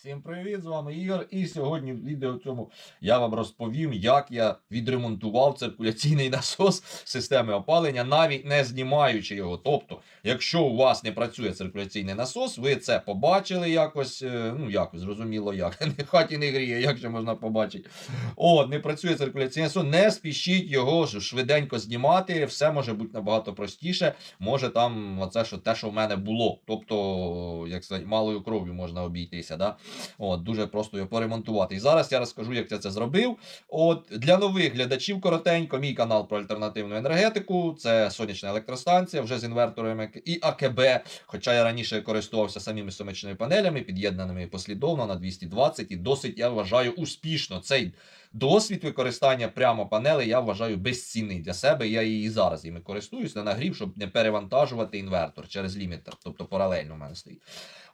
Всім привіт, з вами Ігор. І сьогодні в відео цьому я вам розповім, як я відремонтував циркуляційний насос системи опалення, навіть не знімаючи його. Тобто, якщо у вас не працює циркуляційний насос, ви це побачили якось, е, ну якось зрозуміло як. Хаті не гріє, як же можна побачити. О, не працює циркуляційний насос, не спішіть його швиденько знімати, все може бути набагато простіше. Може там оце, що те, що в мене було. Тобто, як сказати, малою кров'ю можна обійтися. Да? От, дуже просто його поремонтувати. І зараз я розкажу, як я це зробив. От для нових глядачів коротенько, мій канал про альтернативну енергетику. Це сонячна електростанція, вже з інверторами і АКБ. Хоча я раніше користувався самими сонячними панелями, під'єднаними послідовно на 220, і досить я вважаю успішно цей. Досвід використання прямо панелей я вважаю безцінний для себе. Я її зараз іми користуюсь на нагрів, щоб не перевантажувати інвертор через лімітер, тобто паралельно в мене стоїть.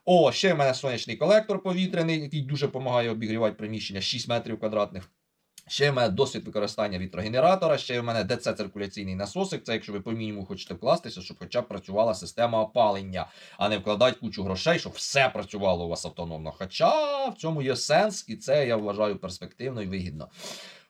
О, ще в мене сонячний колектор повітряний, який дуже допомагає обігрівати приміщення 6 метрів квадратних. Ще в мене досвід використання вітрогенератора, ще в мене ДЦ-циркуляційний насосик. Це якщо ви по мінімуму хочете вкластися, щоб хоча б працювала система опалення, а не вкладати кучу грошей, щоб все працювало у вас автономно. Хоча в цьому є сенс, і це я вважаю перспективно і вигідно.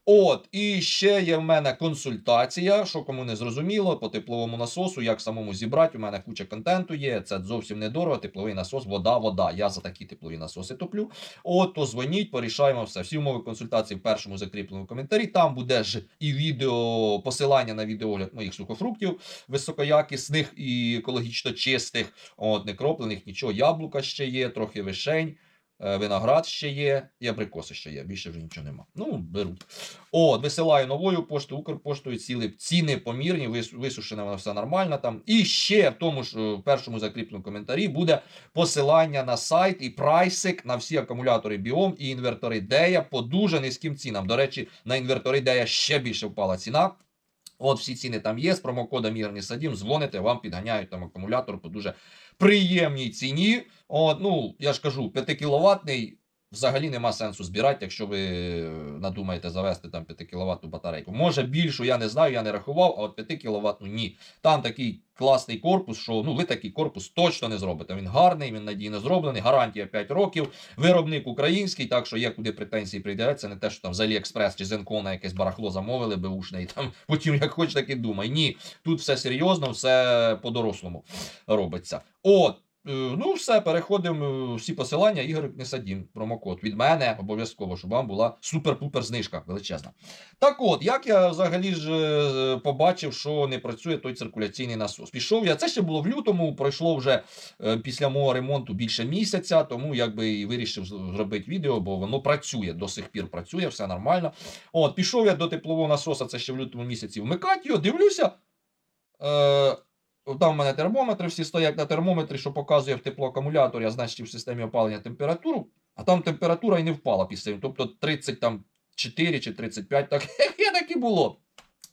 От, і ще є в мене консультація, що кому не зрозуміло, по тепловому насосу, як самому зібрати. У мене куча контенту є. Це зовсім недорого. Тепловий насос, вода, вода. Я за такі теплові насоси топлю. От, то дзвоніть, порішаємо все. Всі умови консультації в першому закріпленому коментарі. Там буде ж і відео, посилання на відеогляд моїх сухофруктів високоякісних і екологічно чистих. От, не кроплених, нічого. Яблука ще є, трохи вишень. Е, Виноград ще є, і абрикоси ще є, більше вже нічого нема. Ну, беру. О, висилаю новою поштою, Укрпоштою, ціли, ціни помірні, висушене воно все нормально там. І ще в тому ж першому закріпленому коментарі буде посилання на сайт і прайсик на всі акумулятори Біом і інвертори Дея по дуже низьким цінам. До речі, на інвертори Дея ще більше впала ціна. От всі ціни там є з промокодом Ігор Садім, дзвоните, вам підганяють там акумулятор по дуже приємній ціні. От, ну, я ж кажу, 5 кіловатний взагалі нема сенсу збирати, якщо ви е, надумаєте завести там 5 кВт батарейку. Може більшу, я не знаю, я не рахував, а от 5 кВт ні. Там такий класний корпус, що ну ви такий корпус точно не зробите. Він гарний, він надійно зроблений, гарантія 5 років. Виробник український, так що є куди претензії прийде. Це не те, що там з Аліекспрес чи з якесь барахло замовили беушне, і там потім як хоч так і думай. Ні, тут все серйозно, все по-дорослому робиться. От. Е, Ну, все, переходимо. е, Всі посилання. Ігор Несадін, промокод. Від мене обов'язково, щоб вам була супер-пупер знижка величезна. Так от, як я взагалі ж е, побачив, що не працює той циркуляційний насос. Пішов я. Це ще було в лютому, пройшло вже після мого ремонту більше місяця, тому якби і вирішив зробити відео, бо воно працює, до сих пір працює, все нормально. От, пішов я до теплового насоса, це ще в лютому місяці вмикати його, дивлюся. Там в мене термометри всі стоять на термометрі, що показує в теплоакумуляторі, а значить в системі опалення температуру, а там температура і не впала після. цього. Тобто 34 чи 35, так як так і було.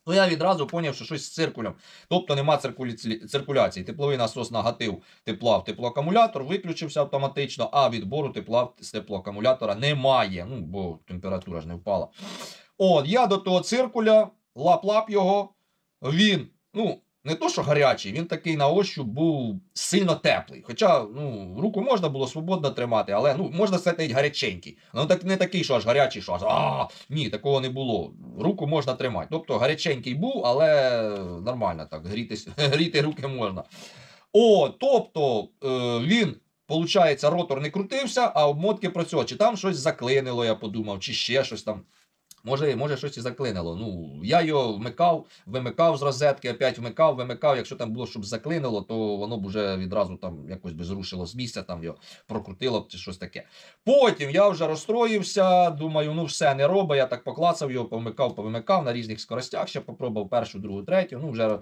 Ну я відразу зрозумів, що щось з циркулем. Тобто нема циркуляції, циркуляції. Тепловий насос нагатив тепла в теплоакумулятор, виключився автоматично, а відбору тепла з теплоакумулятора немає. Ну, бо температура ж не впала. От, я до того циркуля, лап-лап його, він, ну, не то, що гарячий, він такий на ощуп був сильно теплий. Хоча ну, руку можна було свободно тримати, але ну, можна сказати, гаряченький. Ну так не такий, що аж гарячий, що аж а ні, такого не було. Руку можна тримати. Тобто гаряченький був, але нормально так, грітись, гріти руки можна. О, тобто е, він. Получається, ротор не крутився, а обмотки працювали. Чи там щось заклинило, я подумав, чи ще щось там. Може, може щось і заклинило. Ну, я його вмикав, вимикав з розетки, опять вмикав, вимикав. Якщо там було, щоб заклинило, то воно б вже відразу там якось би зрушило з місця, там його прокрутило б чи щось таке. Потім я вже розстроївся, думаю, ну все не робить. Я так поклацав його, повмикав, повимикав на різних скоростях. Ще попробував першу, другу, третю. Ну, вже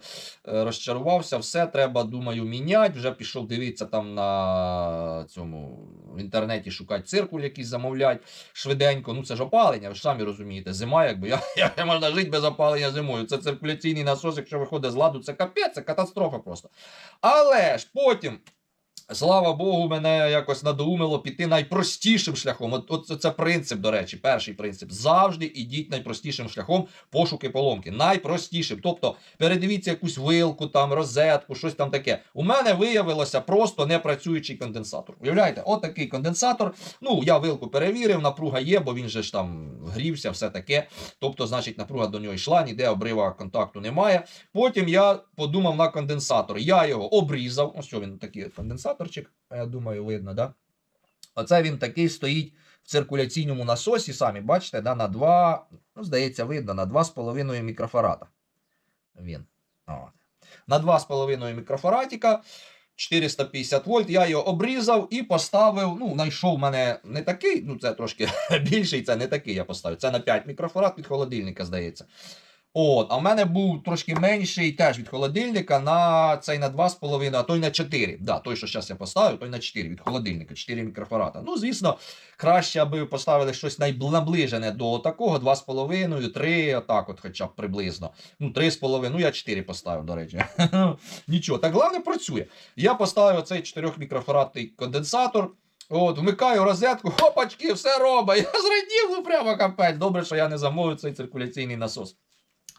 е, розчарувався, все треба, думаю, міняти. Вже пішов дивитися там на цьому в інтернеті, шукати циркуль, якийсь замовлять швиденько. Ну це ж опалення, ви ж самі розумієте. Зима, якби я, я можна жити без опалення зимою. Це циркуляційний насос, якщо виходить з ладу, це капець, це катастрофа просто. Але ж потім Слава Богу, мене якось надоумило піти найпростішим шляхом. От, от це- принцип, до речі, перший принцип. Завжди ідіть найпростішим шляхом пошуки поломки. Найпростішим. Тобто передивіться якусь вилку, там, розетку, щось там таке. У мене виявилося просто непрацюючий конденсатор. Уявляєте, от такий конденсатор. Ну, я вилку перевірив, напруга є, бо він же ж там грівся, все таке. Тобто, значить, напруга до нього йшла, ніде обрива контакту немає. Потім я подумав на конденсатор. Я його обрізав. Ось він такий конденсаторчик, я думаю, видно, да? Оце він такий стоїть в циркуляційному насосі, самі бачите, да, на 2, ну, здається, видно, на 2,5 мікрофарада. Він. На 2,5 мікрофарадіка. 450 вольт, я його обрізав і поставив. Ну, знайшов мене не такий, ну це трошки більший, це не такий я поставив. Це на 5 мікрофарад від холодильника, здається. От, а в мене був трошки менший теж від холодильника на цей на 2,5, а той на 4. Да, той, що зараз я поставив, той на 4 від холодильника, 4 мікрофарада. Ну, звісно, краще, аби поставили щось наближене до такого, 2,5, 3, отак от хоча б приблизно. Ну, 3,5, ну я 4 поставив, до речі. Нічого, так головне працює. Я поставив цей 4 мікрофарадний конденсатор. От, вмикаю розетку, хопачки, все робить. Я зрадів, ну прямо капець. Добре, що я не замовив цей циркуляційний насос.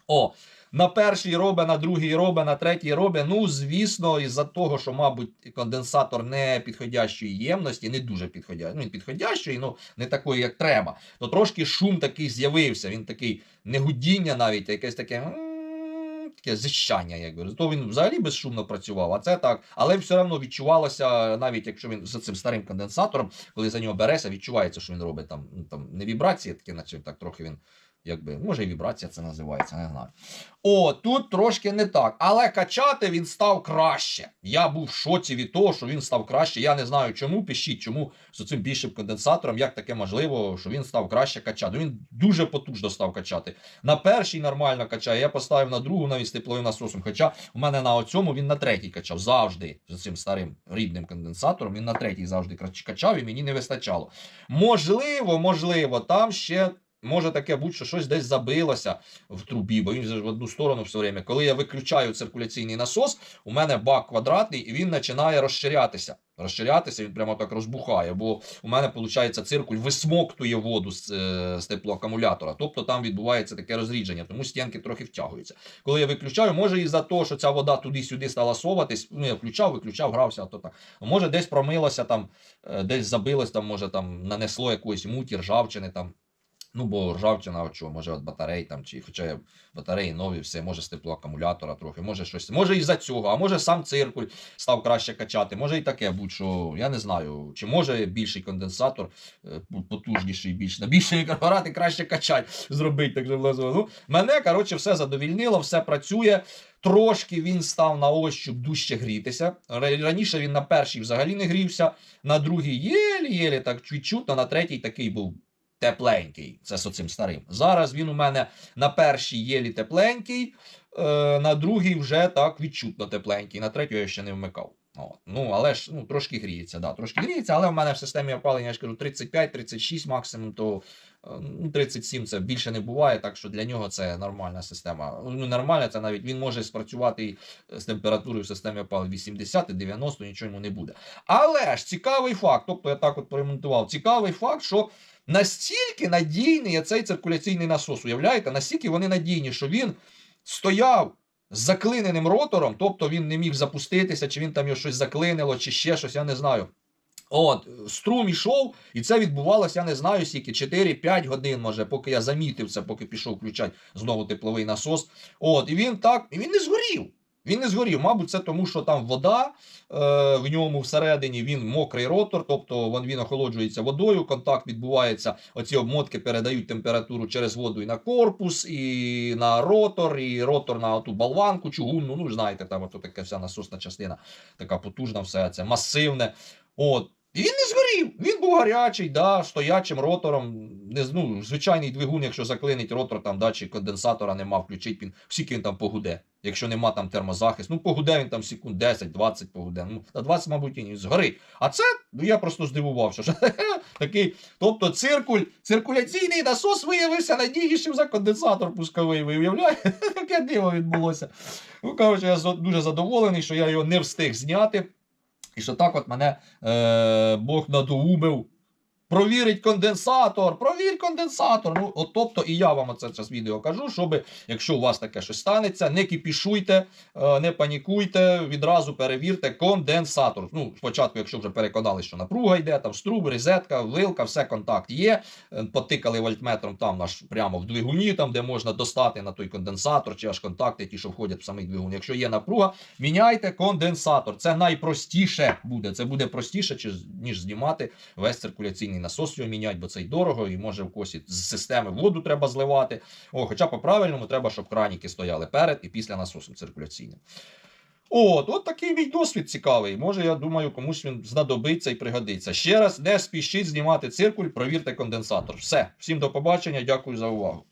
О, на перший робе, на другий робе, на третій робе. Ну, звісно, із-за того, що, мабуть, конденсатор не підходящої ємності, не дуже підходящий. Ну, він підходящий, ну не такої, як треба. То трошки шум такий з'явився. Він такий не гудіння навіть, а якесь таке. Таке зищання, якби. То він взагалі безшумно працював, а це так. Але все одно відчувалося, навіть якщо він з цим старим конденсатором, коли за нього береся, відчувається, що він робить там, ну, там не вібрації, такі, наче так трохи він якби, може і вібрація це називається, не знаю. О, тут трошки не так. Але качати він став краще. Я був в шоці від того, що він став краще. Я не знаю чому. Пишіть, чому з цим більшим конденсатором, як таке можливо, що він став краще качати. Він дуже потужно став качати. На перший нормально качає. Я поставив на другу навіть з тепловим насосом. Хоча у мене на оцьому він на третій качав. Завжди з цим старим рідним конденсатором. Він на третій завжди качав і мені не вистачало. Можливо, можливо, там ще. Може таке бути, що щось десь забилося в трубі, бо він в одну сторону все время. Коли я виключаю циркуляційний насос, у мене бак квадратний і він починає розширятися. Розширятися, він прямо так розбухає, бо у мене, виходить, циркуль висмоктує воду з, е, з теплоакумулятора. Тобто там відбувається таке розрідження, тому стінки трохи втягуються. Коли я виключаю, може із-за того, що ця вода туди-сюди стала соватись, ну я включав, виключав, грався, а то так. Може, десь промилося, там, е, десь забилось, там, може там нанесло якоїсь муті, ржавчини там. Ну, бо ржавчина, от чого, може, від батарей там, чи хоча батареї нові, все, може з теплоакумулятора трохи, може щось. Може із-за цього, а може сам циркуль став краще качати. Може і таке будь-що, я не знаю. Чи може більший конденсатор, е, потужніший, більш на більший мікроапарат краще качати, зробити так же влазово. Ну, мене, коротше, все задовільнило, все працює. Трошки він став на ощуп дужче грітися. Раніше він на першій взагалі не грівся, на другій єлі-єлі так чуть-чуть, а на третій такий був тепленький. Це з оцим старим. Зараз він у мене на першій єлі тепленький, е, на другій вже так відчутно тепленький. На третю я ще не вмикав. От. Ну, але ж ну, трошки гріється, да, трошки гріється, але в мене в системі опалення, я ж кажу, 35-36 максимум, то е, ну, 37 це більше не буває, так що для нього це нормальна система. Ну, нормальна, це навіть він може спрацювати з температурою в системі опалення 80-90, нічого йому не буде. Але ж цікавий факт, тобто я так от поремонтував, цікавий факт, що настільки надійний цей циркуляційний насос, уявляєте, настільки вони надійні, що він стояв з заклиненим ротором, тобто він не міг запуститися, чи він там його щось заклинило, чи ще щось, я не знаю. От, струм ішов, і це відбувалося, я не знаю, скільки, 4-5 годин, може, поки я замітив це, поки пішов включати знову тепловий насос. От, і він так, і він не згорів. Він не згорів. Мабуть, це тому, що там вода е, в ньому всередині він мокрий ротор, тобто він, охолоджується водою, контакт відбувається, оці обмотки передають температуру через воду і на корпус, і на ротор, і ротор на ту болванку, чугунну. Ну, знаєте, там ото така вся насосна частина, така потужна, все це масивне. От. І він не згорів. Він був гарячий, да, стоячим ротором. Не, ну, звичайний двигун, якщо заклинить ротор, там, да, чи конденсатора нема, включить, він, скільки він там погуде. Якщо нема там термозахист, ну погуде він там секунд 10-20 погуде. Ну, на 20, мабуть, і згорить. А це, ну я просто здивувався, що такий. Тобто циркуль, циркуляційний насос виявився надійнішим за конденсатор пусковий. Ви уявляєте? Таке диво відбулося. Ну, коротше, я дуже задоволений, що я його не встиг зняти. І що так от мене е, Бог надоумив. Провірить конденсатор, провір конденсатор. Ну, от, тобто, і я вам оце зараз відео кажу, щоб, якщо у вас таке щось станеться, не кіпішуйте, е, не панікуйте, відразу перевірте конденсатор. Ну, спочатку, якщо вже переконали, що напруга йде, там струб, розетка, вилка, все контакт є. Е, Потикали вольтметром там наш прямо в двигуні, там де можна достати на той конденсатор, чи аж контакти, ті, що входять в самий двигун. Якщо є напруга, міняйте конденсатор. Це найпростіше буде. Це буде простіше, ніж знімати весь циркуляційний насос його міняти, бо це й дорого, і може в косі з системи воду треба зливати. О, хоча по-правильному треба, щоб краніки стояли перед і після насосу циркуляційним. От, от такий мій досвід цікавий. Може, я думаю, комусь він знадобиться і пригодиться. Ще раз не спішіть знімати циркуль, провірте конденсатор. Все, всім до побачення, дякую за увагу.